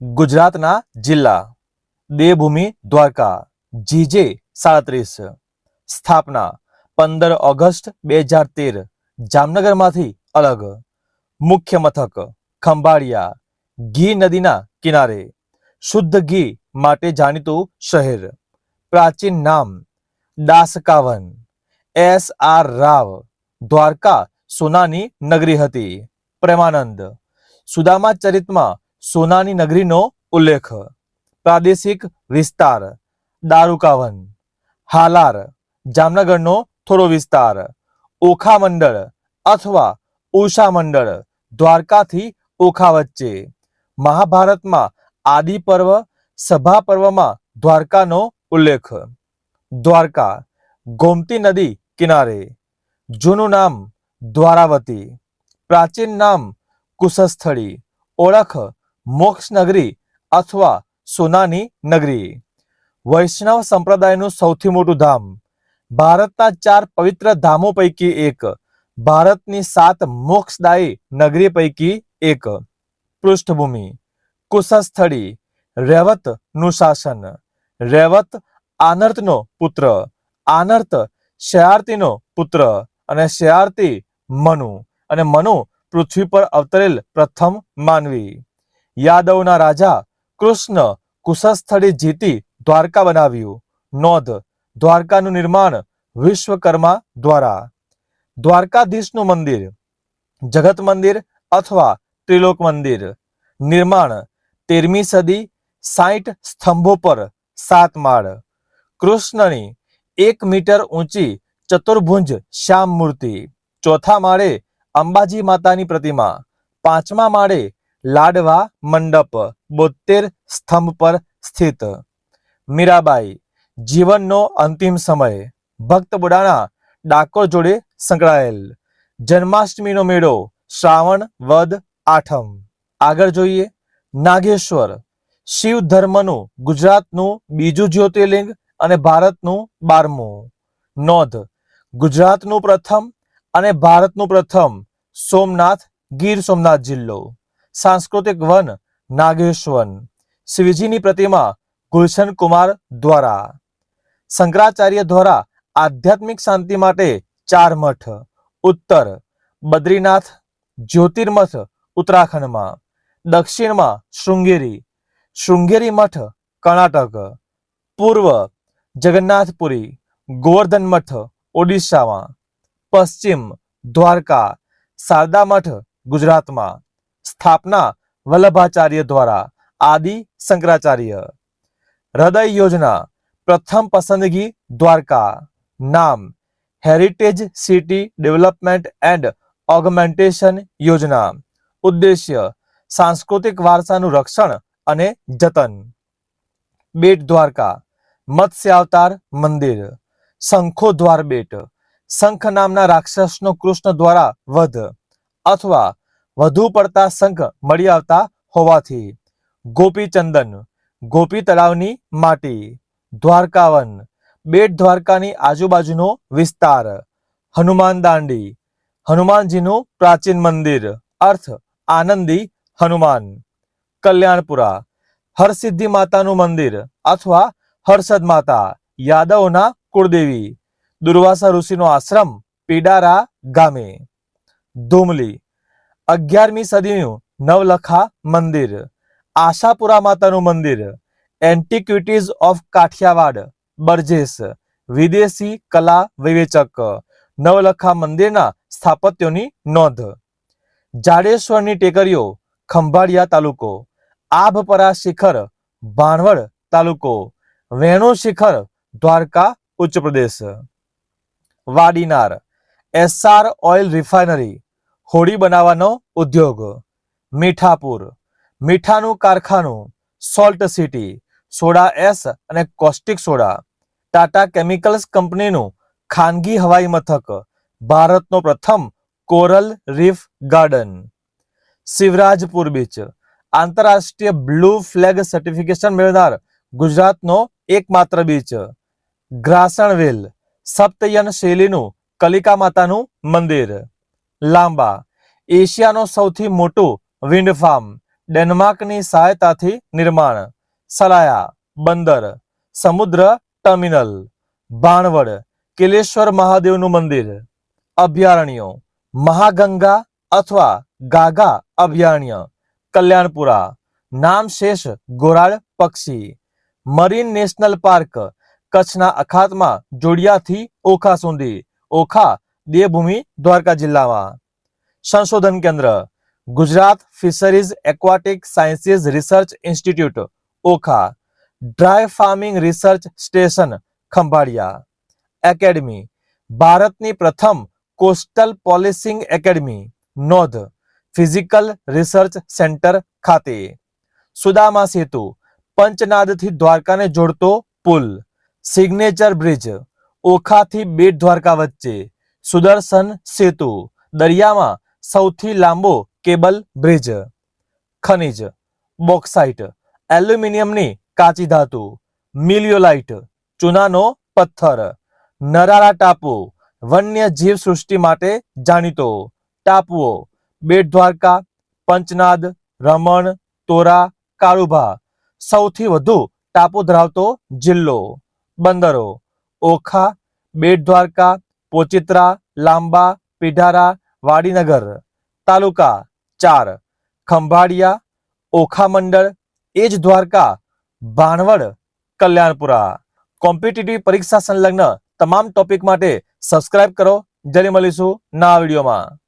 ગુજરાતના જિલ્લા દેવભૂમિ દ્વારકા જીજે સાડત્રીસ, સ્થાપના પંદર ઓગસ્ટ બે હજાર તેર, જામનગરમાંથી અલગ. મુખ્ય મથક ખંભાળિયા, ઘી નદીના કિનારે. શુદ્ધ ઘી માટે જાણીતું શહેર. પ્રાચીન નામ દાસકાવન. એસ આર રાવ, દ્વારકા સોનાની નગરી હતી. પ્રેમાનંદ. સુદામા ચરિતમાં સોનાની નગરીનો ઉલ્લેખ. પ્રાદેશિક વિસ્તાર, દારૂકાવન. હાલાર, જામનગરનો થોડો વિસ્તાર. ઓખા મંડળ અથવા ઉષા મંડળ, દ્વારકાથી ઓખા વચ્ચે. મહાભારતમાં આદિ પર્વ સભા પર્વમાં દ્વારકાનો ઉલ્લેખ. દ્વારકા, ગોમતી નદી કિનારે. જૂનું નામ દ્વારાવતી. પ્રાચીન નામ કુશસ્થળી. ઓળખ મોક્ષનગરી અથવા સોનાની નગરી. વૈષ્ણવ સંપ્રદાયનું સૌથી મોટું ધામ. ભારતના ચાર પવિત્ર ધામો પૈકી એક. ભારતની સાત મોક્ષદાયી નગરી પૈકી એક. પૃષ્ઠભૂમિ. કુશસ્થળી રેવતનું શાસન. રેવત આનર્તનો પુત્ર. આનર્ત શયાર્તીનો પુત્ર અને શયાર્તી મનુ. અને મનુ પૃથ્વી પર અવતરેલ પ્રથમ માનવી. યાદવના રાજા કૃષ્ણ કુશસ્થળે જીતી દ્વારકા બનાવ્યું. નોંધ, દ્વારકાનું નિર્માણ વિશ્વકર્મા દ્વારા. દ્વારકાધીશનું મંદિર, જગત મંદિર અથવા ત્રિલોક મંદિર. નિર્માણ, તેરમી સદી સાઠ સ્તંભો પર સાત માળ. કૃષ્ણની એક મીટર ઊંચી ચતુર્ભુજ શ્યામ મૂર્તિ. ચોથા માળે અંબાજી માતાની પ્રતિમા. પાંચમા માળે લાડવા મંડપ બોતેર સ્તંભ પર સ્થિત. મીરાબાઈ, જીવનનો અંતિમ સમય. ભક્ત બુડાણા ડાકોર જોડે સંકળાયેલ. જન્માષ્ટમીનો મેળો શ્રાવણ વદ આઠમ. આગળ જોઈએ. નાગેશ્વર, શિવ ધર્મનું ગુજરાતનું બીજું જ્યોતિર્લિંગ અને ભારતનું બારમું. નોંધ, ગુજરાતનું પ્રથમ અને ભારતનું પ્રથમ સોમનાથ ગીર સોમનાથ જિલ્લો. સાંસ્કૃતિક વન નાગેશ્વન. શિવજીની પ્રતિમા ગુલશન કુમાર દ્વારા. શંકરાચાર્ય દ્વારા આધ્યાત્મિક શાંતિ માટે ચાર મઠ. ઉત્તર બદ્રીનાથ જ્યોતિર્મઠ ઉત્તરાખંડમાં. દક્ષિણમાં શૃંગેરી. શૃંગેરી મઠ કર્ણાટક. પૂર્વ જગન્નાથપુરી, ગોવર્ધન મઠ ઓડિશામાં. પશ્ચિમ દ્વારકા, શારદા મઠ ગુજરાતમાં. સ્થાપના વલ્લભાચાર્ય દ્વારા, આદિ શંકરાચાર્ય. હૃદય યોજના, પ્રથમ પસંદગી, દ્વારકા. નામ heritage city development and augmentation યોજના. ઉદ્દેશ્ય, સાંસ્કૃતિક વારસાનું રક્ષણ અને જતન. બેટ દ્વારકા મત્સ્યાવતાર મંદિર. શંખો દ્વાર બેટ. શંખ નામના રાક્ષસનો કૃષ્ણ દ્વારા વધ. અથવા વધુ પડતા શંખ મળી આવતા હોવાથી. ગોપીચંદન ગોપી તળાવની માટી. દ્વારકાવન, બેટ દ્વારકાની આજુબાજુનો વિસ્તાર. હનુમાન દાંડી, હનુમાનજીનું પ્રાચીન મંદિર. અર્થ, આનંદી હનુમાન. કલ્યાણપુરા, હરસિદ્ધિ માતાનું મંદિર અથવા હર્ષદ માતા, યાદવના કુળદેવી. દુર્વાસા ઋષિનો આશ્રમ પીડારા ગામે. ધુમલી અગિયારમી સદીનું નવલખા મંદિર, આશાપુરા માતાનું મંદિર એન્ટિક્વિટીઝ ઓફ કાઠિયાવાડ, બરજેસ, વિદેશી કલા વિવેચક, નવલખા મંદિરના સ્થાપત્યોની નોંધ. જાડેશ્વરની ટેકરીઓ, ખંભાળિયા તાલુકો, આભપરા શિખર, ભાણવડ તાલુકો, વેણુ શિખર, દ્વારકા, ઉચ્ચ પ્રદેશ. વાડીનાર એસઆર ઓઇલ રિફાઇનરી હોડી બનાવવાનો ઉદ્યોગ. મીઠાપુર. મીઠાનું કારખાનું, સોલ્ટ સિટી, સોડા એસ અને કોસ્ટિક સોડા. ટાટા કેમિકલ્સ કંપનીનું ખાનગી હવાઈ મથક, ભારતનો પ્રથમ coral reef garden. Shivrajpur beach. આંતરરાષ્ટ્રીય બ્લુ ફ્લેગ સર્ટિફિકેશન મેળવનાર ગુજરાતનો એકમાત્ર બીચ. ગ્રાસણવેલ સપ્તયન શૈલીનું કલિકા માતાનું મંદિર. લાંબા. એશિયાનો સૌથી મોટું વિન્ડ ફાર્મ, ડેનમાર્કની સહાયતાથી નિર્માણ. સલાયા, બંદર, સમુદ્ર ટર્મિનલ. ભાણવડ કેલેશ્વર મહાદેવનું મંદિર. અભયારણ્યો, મહાગંગા અથવા ગાગા અભયારણ્ય. કલ્યાણપુરા નામશેષ ગોરાળ પક્ષી. મરીન નેશનલ પાર્ક, કચ્છના અખાતમાં જોડિયાથી ઓખા સુધી. ઓખા દેવભૂમિ દ્વારકા જિલ્લામાં સંશોધન કેન્દ્ર Gujarat fisheries aquatic sciences research institute Okha dry farming research station Khambhalia academy ભારતની પ્રથમ કોસ્ટલ પોલિસિંગ એકેડમી નોંધ ફિઝિકલ રિસર્ચ સેન્ટર ખાતે સુદામા સેતુ પંચનાદથી દ્વારકાને જોડતો પુલ સિગ્નેચર બ્રિજ ઓખાથી બેટ દ્વારકા વચ્ચે સુદર્શન સેતુ, દરિયામાં સૌથી લાંબો કેબલ બ્રિજ, ખનિજ, બોક્સાઇટ, એલ્યુમિનિયમની કાચી ધાતુ, મિલિયોલાઇટ, ચૂનાનો પથ્થર, નરારા ટાપુ, વન્ય જીવ સૃષ્ટિ માટે જાણીતો ટાપુઓ બેટ દ્વારકા પંચનાદ, રમણ, તોરા, કાળુભા, સૌથી વધુ ટાપુ ધરાવતો જિલ્લો, બંદરો, ઓખા બેટ દ્વારકા પોચિત્રા, લાંબા, પીઢારા, વાડીનગર, તાલુકા ચાર, ખંભાળિયા, ઓખા મંડળ એજ દ્વારકા, ભાણવડ, કલ્યાણપુરા. કોમ્પિટિટિવ પરીક્ષા સંલગ્ન તમામ ટોપિક માટે સબસ્ક્રાઇબ કરો. જરી મળીશું ના વિડીયોમાં.